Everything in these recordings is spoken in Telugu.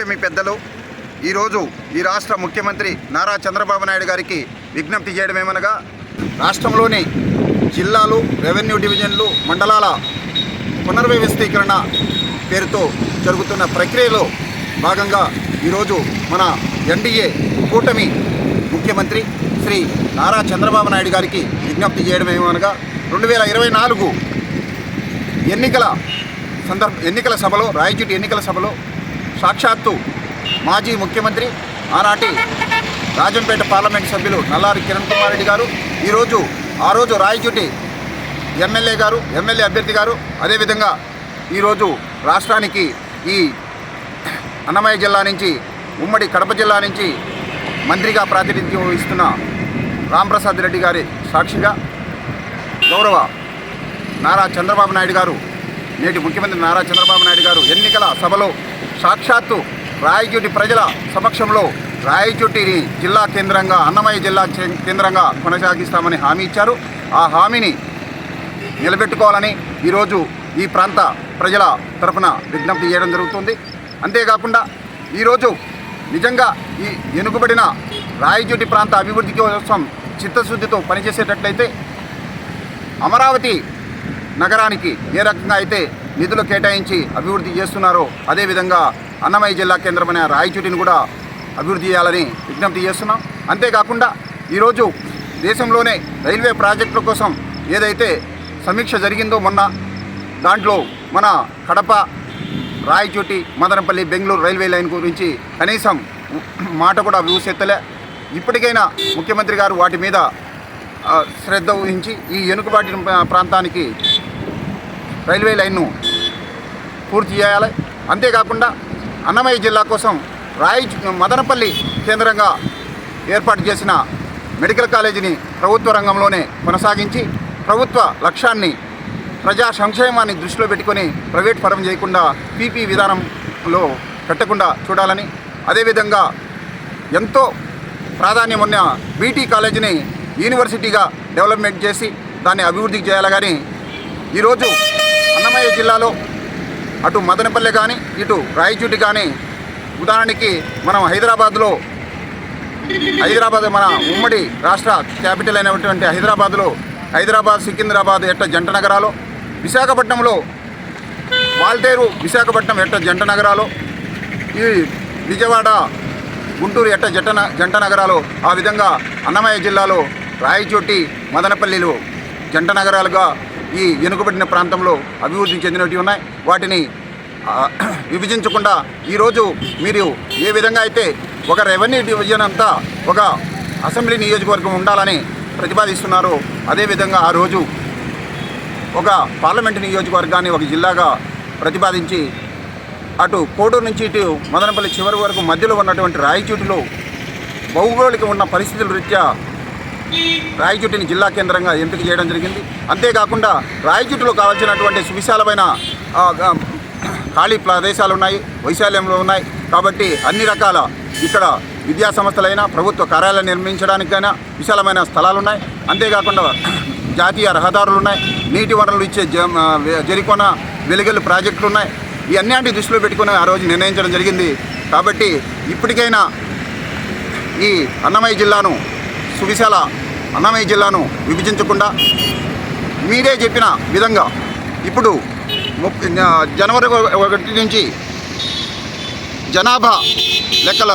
కూటమి పెద్దలు. ఈరోజు ఈ రాష్ట్ర ముఖ్యమంత్రి నారా చంద్రబాబు నాయుడు గారికి విజ్ఞప్తి చేయడమేమనగా రాష్ట్రంలోని జిల్లాలు రెవెన్యూ డివిజన్లు మండలాల పునర్వ్యవస్థీకరణ పేరుతో జరుగుతున్న ప్రక్రియలో భాగంగా ఈరోజు మన ఎన్డీఏ కూటమి ముఖ్యమంత్రి శ్రీ నారా చంద్రబాబు నాయుడు గారికి విజ్ఞప్తి చేయడమేమనగా రెండు వేల ఇరవై నాలుగు ఎన్నికల సందర్భ ఎన్నికల సభలో రాయచూటి ఎన్నికల సభలో సాక్షాత్తు మాజీ ముఖ్యమంత్రి ఆనాటి రాజంపేట పార్లమెంట్ సభ్యులు నల్లారి కిరణ్ కుమార్ రెడ్డి గారు ఈరోజు ఆ రోజు రాయచూటి ఎమ్మెల్యే గారు ఎమ్మెల్యే అభ్యర్థి గారు అదేవిధంగా ఈరోజు రాష్ట్రానికి ఈ అన్నమయ్య జిల్లా నుంచి ఉమ్మడి కడప జిల్లా నుంచి మంత్రిగా ప్రాతినిధ్యం వహిస్తున్న రాంప్రసాద్ రెడ్డి గారి సాక్షిగా గౌరవ నారా చంద్రబాబు నాయుడు గారు నేటి ముఖ్యమంత్రి నారా చంద్రబాబు నాయుడు గారు ఎన్నికల సభలో సాక్షాత్తు రాయచోటి ప్రజల సమక్షంలో రాయచోటిని జిల్లా కేంద్రంగా అన్నమయ్య జిల్లా కేంద్రంగా కొనసాగిస్తామని హామీ ఇచ్చారు. ఆ హామీని నిలబెట్టుకోవాలని ఈరోజు ఈ ప్రాంత ప్రజల తరఫున విజ్ఞప్తి చేయడం జరుగుతుంది. అంతేకాకుండా ఈరోజు నిజంగా ఈ వెనుకబడిన రాయచోటి ప్రాంత అభివృద్ధి కోసం చిత్తశుద్ధితో పనిచేసేటట్లయితే అమరావతి నగరానికి ఏ రకంగా అయితే నిధులు కేటాయించి అభివృద్ధి చేస్తున్నారో. అదేవిధంగా అన్నమయ్య జిల్లా కేంద్రమైన రాయచూటిని కూడా అభివృద్ధి చేయాలని విజ్ఞప్తి చేస్తున్నాం. అంతేకాకుండా ఈరోజు దేశంలోనే రైల్వే ప్రాజెక్టుల కోసం ఏదైతే సమీక్ష జరిగిందో మొన్న దాంట్లో మన కడప రాయచోటి మదనపల్లి బెంగళూరు రైల్వే లైన్ గురించి కనీసం మాట కూడా వ్యూసెత్తలే ఇప్పటికైనా ముఖ్యమంత్రి గారు వాటి మీద శ్రద్ధ వహించి ఈ వెనుకబాటి ప్రాంతానికి రైల్వే లైన్ను పూర్తి చేయాలి. అంతేకాకుండా అన్నమయ్య జిల్లా కోసం రాయి మదనపల్లి కేంద్రంగా ఏర్పాటు చేసిన మెడికల్ కాలేజీని ప్రభుత్వ రంగంలోనే కొనసాగించి ప్రభుత్వ లక్ష్యాన్ని ప్రజా సంక్షేమాన్ని దృష్టిలో పెట్టుకొని ప్రైవేట్ పరం చేయకుండా పీపీ విధానంలో పెట్టకుండా చూడాలని అదేవిధంగా ఎంతో ప్రాధాన్యం ఉన్న బీటీ కాలేజీని యూనివర్సిటీగా డెవలప్మెంట్ చేసి దాన్ని అభివృద్ధి చేయాలి. కానీ ఈరోజు అన్నమయ్య జిల్లాలో అటు మదనపల్లె కానీ ఇటు రాయచూటి కానీ ఉదాహరణకి మనం హైదరాబాద్లో హైదరాబాద్ మన ఉమ్మడి రాష్ట్ర క్యాపిటల్ అయినటువంటి హైదరాబాద్లో హైదరాబాద్ సికింద్రాబాద్ ఎట్ట జంట నగరాలు విశాఖపట్నంలో వాల్టేరు విశాఖపట్నం ఎట్ట జంట నగరాలు ఈ విజయవాడ గుంటూరు ఎట్ట జంట న- జంట నగరాలు ఆ విధంగా అన్నమయ్య జిల్లాలో రాయచోటి మదనపల్లిలో జంట నగరాలుగా ఈ వెనుకబడిన ప్రాంతంలో అభివృద్ధి చెందినవి ఉన్నాయి. వాటిని విభజించకుండా ఈరోజు మీరు ఏ విధంగా అయితే ఒక రెవెన్యూ డివిజన్ అంతా ఒక అసెంబ్లీ నియోజకవర్గం ఉండాలని ప్రతిపాదిస్తున్నారో అదేవిధంగా ఆ రోజు ఒక పార్లమెంటు నియోజకవర్గాన్ని ఒక జిల్లాగా ప్రతిపాదించి అటు కోడూరు నుంచి ఇటు మదనపల్లి చివరి వరకు మధ్యలో ఉన్నటువంటి రాయచూటిలో భౌగోళిక ఉన్న పరిస్థితుల రీత్యా రాయచూటిని జిల్లా కేంద్రంగా ఎంపిక చేయడం జరిగింది. అంతేకాకుండా రాయచుట్టులో కావాల్సినటువంటి సువిశాలమైన ఖాళీ ప్రదేశాలు ఉన్నాయి వైశాల్యంలో ఉన్నాయి. కాబట్టి అన్ని రకాల ఇక్కడ విద్యా సంస్థలైనా ప్రభుత్వ కార్యాలయం నిర్మించడానికైనా విశాలమైన స్థలాలు ఉన్నాయి అంతేకాకుండా జాతీయ రహదారులు ఉన్నాయి నీటి వనరులు ఇచ్చే జ జరికొన వెలుగలు ప్రాజెక్టులు ఉన్నాయి ఇవన్నీ దృష్టిలో పెట్టుకుని ఆ రోజు నిర్ణయించడం జరిగింది. కాబట్టి ఇప్పటికైనా ఈ అన్నమయ్య జిల్లాను సువిశాల అన్నమయ్య జిల్లాను విభజించకుండా మీరే చెప్పిన విధంగా ఇప్పుడు జనవరి ఒకటి నుంచి జనాభా లెక్కల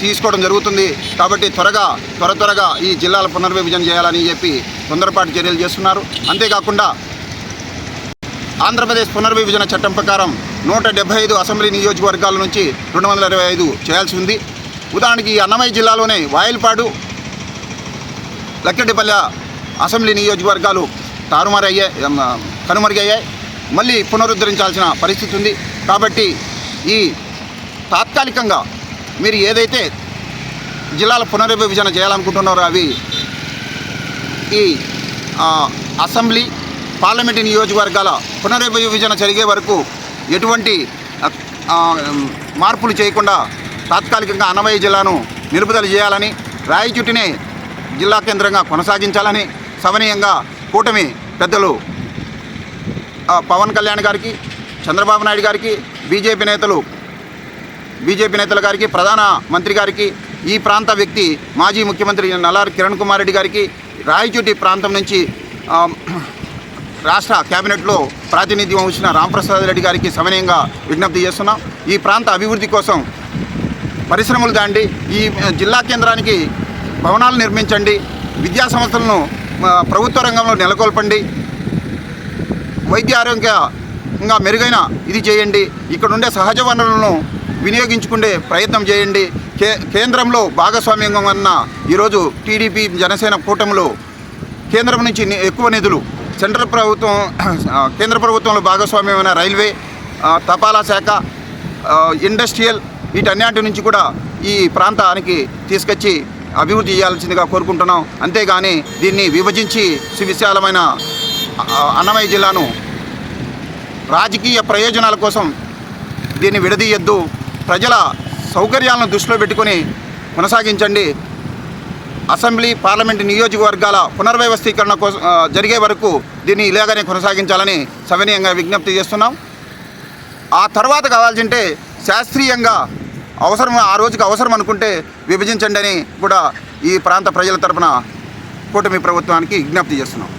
తీసుకోవడం జరుగుతుంది. కాబట్టి త్వరగా త్వర త్వరగా ఈ జిల్లాల పునర్విభజన చేయాలని చెప్పి తొందరపాటు చర్యలు చేస్తున్నారు. అంతేకాకుండా ఆంధ్రప్రదేశ్ పునర్విభజన చట్టం ప్రకారం నూట ఐదు అసెంబ్లీ నియోజకవర్గాల నుంచి రెండు వందల ఇరవై ఐదు చేయాల్సి ఉంది. ఉదాహరణకి అన్నమయ్య జిల్లాలోనే వాయిల్పాడు లక్కెడ్డిపల్లె అసెంబ్లీ నియోజకవర్గాలు తారుమారయ్యాయి కనుమరుగయ్యాయి. మళ్ళీ పునరుద్ధరించాల్సిన పరిస్థితి ఉంది. కాబట్టి ఈ తాత్కాలికంగా మీరు ఏదైతే జిల్లాల పునర్విభజన చేయాలనుకుంటున్నారో అవి ఈ అసెంబ్లీ పార్లమెంటు నియోజకవర్గాల పునర్విభజన జరిగే వరకు ఎటువంటి మార్పులు చేయకుండా తాత్కాలికంగా అన్నమయ్య జిల్లాను నిలుపుదల చేయాలని రాయచుట్టిని జిల్లా కేంద్రంగా కొనసాగించాలని సవనీయంగా కూటమి పెద్దలు పవన్ కళ్యాణ్ గారికి చంద్రబాబు నాయుడు గారికి బీజేపీ నేతలు బీజేపీ నేతల గారికి ప్రధాన మంత్రి గారికి ఈ ప్రాంత వ్యక్తి మాజీ ముఖ్యమంత్రి నల్లారి కిరణ్ కుమార్ రెడ్డి గారికి రాయచోటి ప్రాంతం నుంచి రాష్ట్ర కేబినెట్లో ప్రాతినిధ్యం వహించిన రాంప్రసాద్ రెడ్డి గారికి సమన్వయంగా విజ్ఞప్తి చేస్తున్నాం. ఈ ప్రాంత అభివృద్ధి కోసం పరిశ్రమలు దాండి. ఈ జిల్లా కేంద్రానికి భవనాలు నిర్మించండి. విద్యా సంస్థలను ప్రభుత్వ రంగంలో నెలకొల్పండి. వైద్య ఆరోగ్యంగా మెరుగైన ఇది చేయండి. ఇక్కడ ఉండే సహజ వనరులను వినియోగించుకునే ప్రయత్నం చేయండి. కే కేంద్రంలో భాగస్వామ్యంగా ఉన్న ఈరోజు టీడీపీ జనసేన కూటమిలో కేంద్రం నుంచి ఎక్కువ నిధులు సెంట్రల్ ప్రభుత్వం కేంద్ర ప్రభుత్వంలో భాగస్వామ్యమైన రైల్వే తపాలా శాఖ ఇండస్ట్రియల్ వీటన్నిటి నుంచి కూడా ఈ ప్రాంతానికి తీసుకొచ్చి అభివృద్ధి చేయాల్సిందిగా కోరుకుంటున్నాం. అంతేగాని దీన్ని విభజించి సువిశాలమైన అన్నమయ్య జిల్లాను రాజకీయ ప్రయోజనాల కోసం దీన్ని విడదీయద్దు. ప్రజల సౌకర్యాలను దృష్టిలో పెట్టుకొని కొనసాగించండి. అసెంబ్లీ పార్లమెంటు నియోజకవర్గాల పునర్వ్యవస్థీకరణ కోసం జరిగే వరకు దీన్ని ఇలాగనే కొనసాగించాలని సవినీయంగా విజ్ఞప్తి చేస్తున్నాం. ఆ తర్వాత కావాల్సింటే శాస్త్రీయంగా అవసరం ఆ రోజుకి అవసరం అనుకుంటే విభజించండి అని కూడా ఈ ప్రాంత ప్రజల తరపున కూటమి ప్రభుత్వానికి విజ్ఞప్తి చేస్తున్నాం.